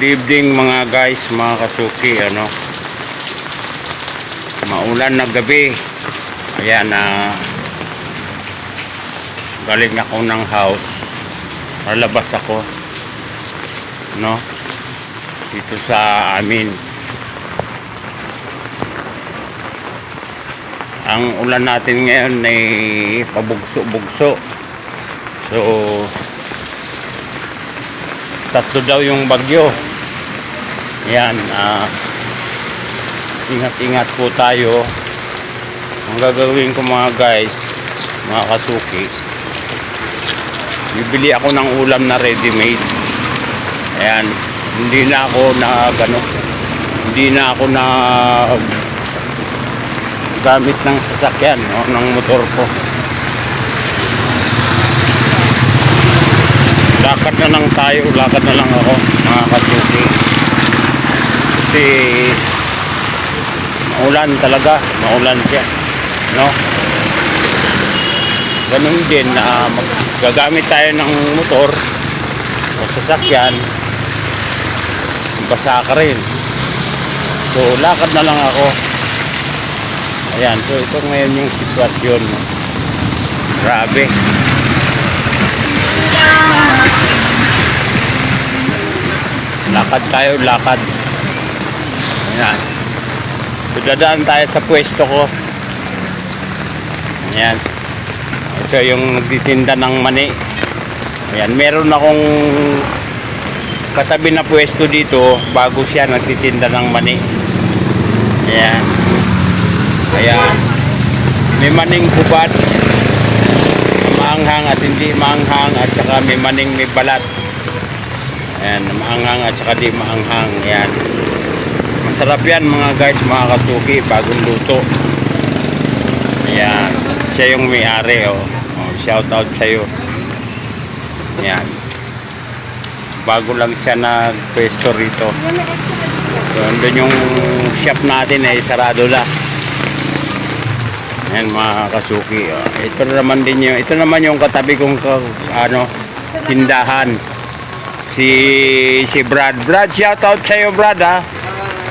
Good evening mga guys, mga kasuki, ano. Maulan na gabi. Ayan na galing ako ng house. Malabas ako. No? Dito sa amin. Ang ulan natin ngayon ay pabugso-bugso. So, tatlo daw yung bagyo. Yan, ah, ingat-ingat po tayo. Ang gagawin ko mga guys, mga kasuki, bibili ako ng ulam na ready-made. Ayan, hindi na ako na gano, hindi na ako na gamit ng sasakyan o ng motor ko. lakad na lang tayo, lakad na lang ako mga kasuki. Kasi maulan talaga, maulan siya. No? Ganun din na gagamit tayo ng motor o sasakyan, basa ka rin. So, lakad na lang ako. Ayan, so ito ngayon yung sitwasyon. Grabe. Lakad tayo, lakad. Ayan. Dadaan tayo sa pwesto ko. Ayan. Ito yung nagtitinda ng mani. Ayan, meron akong katabi na pwesto dito bago siya nagtitinda ng mani. Ayan. Ayan. May maning kubad. Maanghang at hindi maanghang at saka may maning may balat. Ayan, maanghang at saka di maanghang. Ayan. Masarap yan mga guys, mga kasuki, bagong luto. Ayan. Siya yung may-ari, oh. oh. Shout out sa'yo. Ayan. Bago lang siya nag-pwesto rito. So, andun yung shop natin ay sarado na. Ayan mga kasuki. oh. Ito naman din yung, ito naman yung katabi kong ano, tindahan si si Brad. Brad, shout out sa iyo, Brad, ha.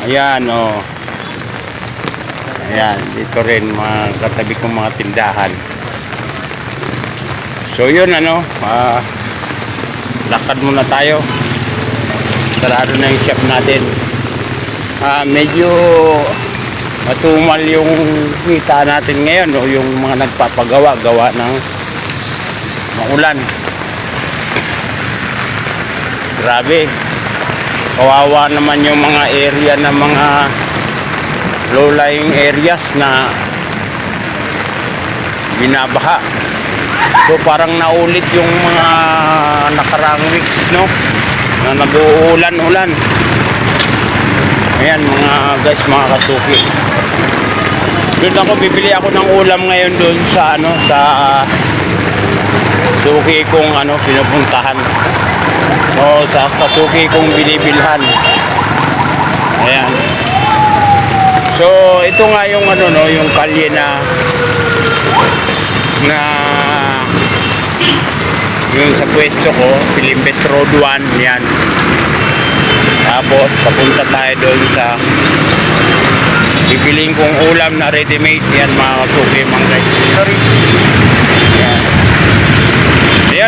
Ayan, oh. Ayan, dito rin mga katabi kong mga tindahan. So, yun, ano, ah, lakad muna tayo. Sarado na yung shop natin. Ah, medyo matumal yung kita natin ngayon, o yung mga nagpapagawa, gawa ng maulan. Grabe. Kawawa naman yung mga area na mga low-lying areas na binabaha. So parang naulit yung mga nakarang weeks, no? Na nag-uulan-ulan. Ayan mga guys, mga kasuki. Doon ako, bibili ako ng ulam ngayon doon sa ano, sa suki kong ano, pinupuntahan. O sa kasuki kong binibilhan. Ayan. So, ito nga yung ano no, yung kalye na na yung sa pwesto ko, Pilimpes Road 1, yan. Tapos, papunta tayo doon sa bibiling kong ulam na ready-made. Yan, mga kasuki, mga guys. Sorry. Yan.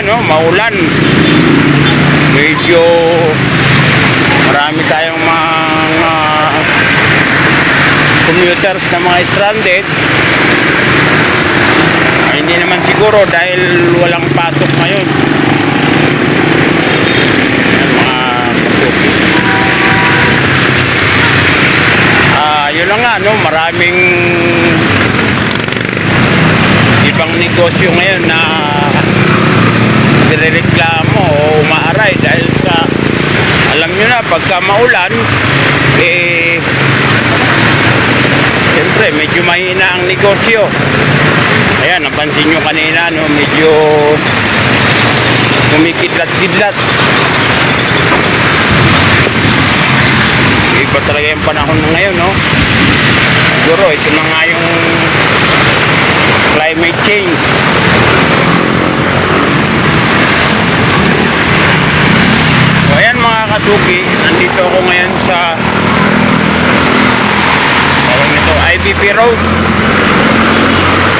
Ayan, no, maulan. Medyo marami tayong mga commuters na mga stranded. Ah, hindi naman siguro dahil walang pasok ngayon. Ah yun na nga no? Maraming ibang negosyo ngayon na nirereklamo o umaaray dahil sa alam nyo na pagka maulan eh siyempre medyo mahina ang negosyo. Ayan napansin nyo kanina no medyo kumikidlat-kidlat. Iba talaga yung panahon ngayon no? Siguro ito na nga yung climate change So ayan mga kasuki, nandito ako ngayon sa tawag nito, IBP Road.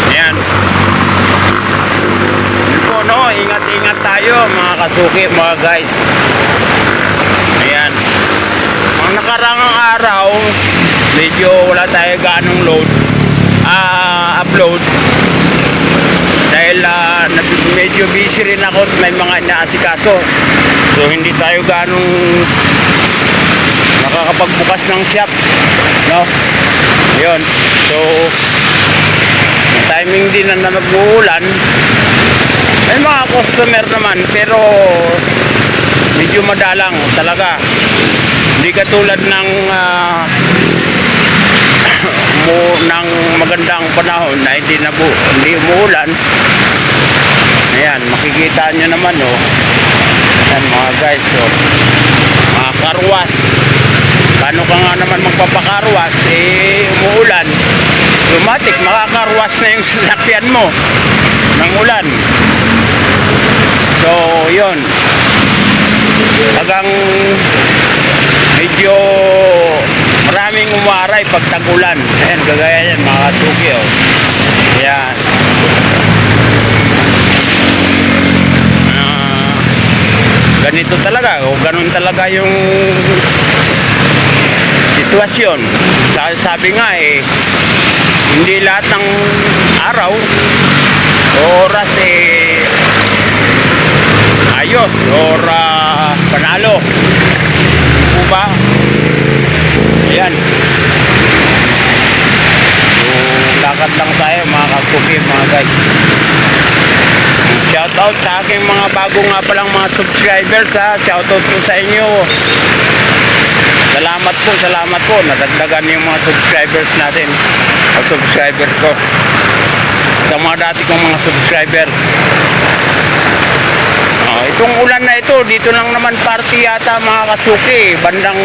Ayan. Yun no? Ingat-ingat tayo mga kasuki, mga guys. Ayan. Mga nakarangang araw, medyo wala tayo ganong load, ah, upload. Dahil ah, nag- medyo busy rin ako at may mga inaasikaso. So hindi tayo ganong nakakapagbukas ng shop. No? Yun. So, timing din na, na nag-uulan. May mga customer naman pero medyo madalang talaga. Hindi katulad ng ah, mo ng magandang panahon na hindi na bu hindi umuulan. Ayan, makikita nyo naman oh. Ayan mga guys, oh. Mga karwas. Paano ka nga naman magpapakarwas eh umuulan. Automatic makakarwas na yung sasakyan mo ng ulan. So, yun. Tagang medyo maraming umaray pag tag-ulan. Ayan, kagaya yan, mga katuki, oh. Ayan. Ah, ganito talaga, o ganun talaga yung sitwasyon. Sa- Sabi nga eh, hindi lahat ng araw o oras eh ayos or ah, panalo. Po ba? Ayan. So, lakad lang tayo mga kakuki, mga guys. Shout out sa aking mga bago nga palang mga subscribers ha. Shout out po sa inyo. Salamat po, salamat po. Nadagdagan yung mga subscribers natin. O subscriber ko. Sa mga dati kong mga subscribers. Oh, itong ulan na ito, dito lang naman party yata mga kasuki, bandang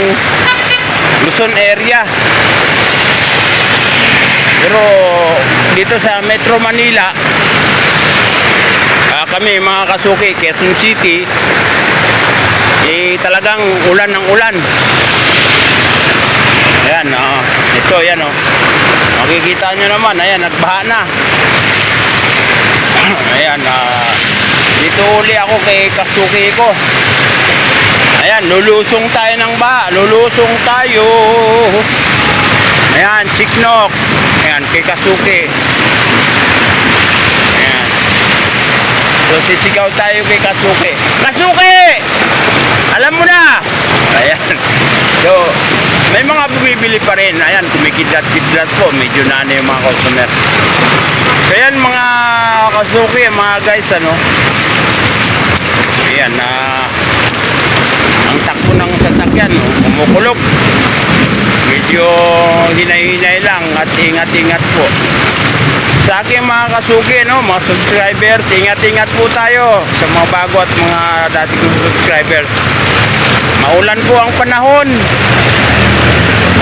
Luzon area. Pero dito sa Metro Manila, ah, kami mga kasuki, Quezon City, eh talagang ulan ng ulan. Ayan, oh, ito, yan oh. Makikita nyo naman, ayan, nagbaha na. ayan, ah, dito uli ako kay kasuki ko. Ayan, lulusong tayo ng ba. Lulusong tayo. Ayan, chiknok. Ayan, kay Kasuki. Ayan. So, sisigaw tayo kay Kasuki. Kasuki! Alam mo na! Ayan. So, may mga bumibili pa rin. Ayan, kumikidlat-kidlat po. Medyo na ano yung mga customer. So, ayan mga Kasuki, mga guys, ano. Ayan, na ng sasakyan, kumukulog. Medyo hinay-hinay lang at ingat-ingat po. Sa aking mga kasuki, no, mga subscribers, ingat-ingat po tayo sa mga bago at mga dati kong subscribers. Maulan po ang panahon.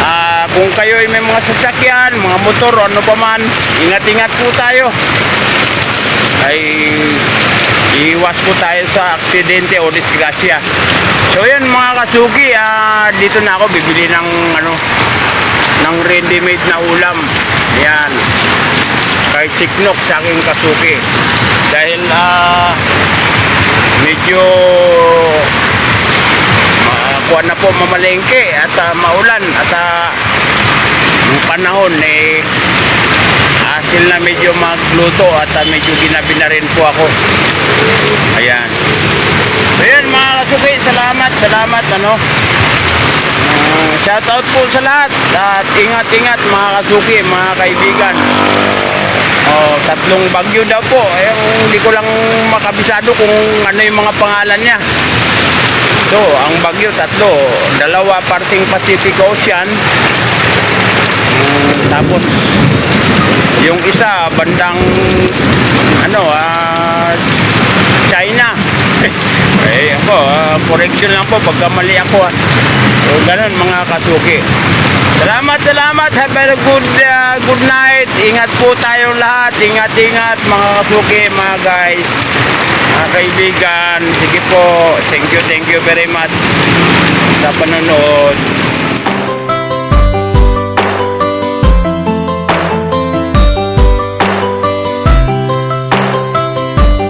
Ah, kung kayo ay may mga sasakyan, mga motor, ano pa man, ingat-ingat po tayo. Ay iwas po tayo sa aksidente o disgrasya. So yan mga kasuki, ah, dito na ako bibili ng ano ng ready-made na ulam. Yan. Kay Chiknok sa aking kasuki. Dahil ah, medyo kuha na po mamalengke at ah, maulan at uh, panahon eh asil na medyo magluto at ah, medyo ginabi na rin po ako. Ayan. So mga kasuki, salamat, salamat ano. Uh, shout out po sa lahat at ingat-ingat mga kasuki, mga kaibigan. Oh, tatlong bagyo daw po. Eh, hindi ko lang makabisado kung ano yung mga pangalan niya. So, ang bagyo tatlo, dalawa parting Pacific Ocean. Mm, tapos yung isa bandang ano ah China. eh ako, ah, correction lang po pagka mali ako. ah. So, ganun mga kasuki. Salamat, salamat. Have a good, ah, good night. Ingat po tayo lahat. Ingat, ingat mga kasuki, mga guys. Mga kaibigan. Sige po. Thank you, thank you very much. sa panonood.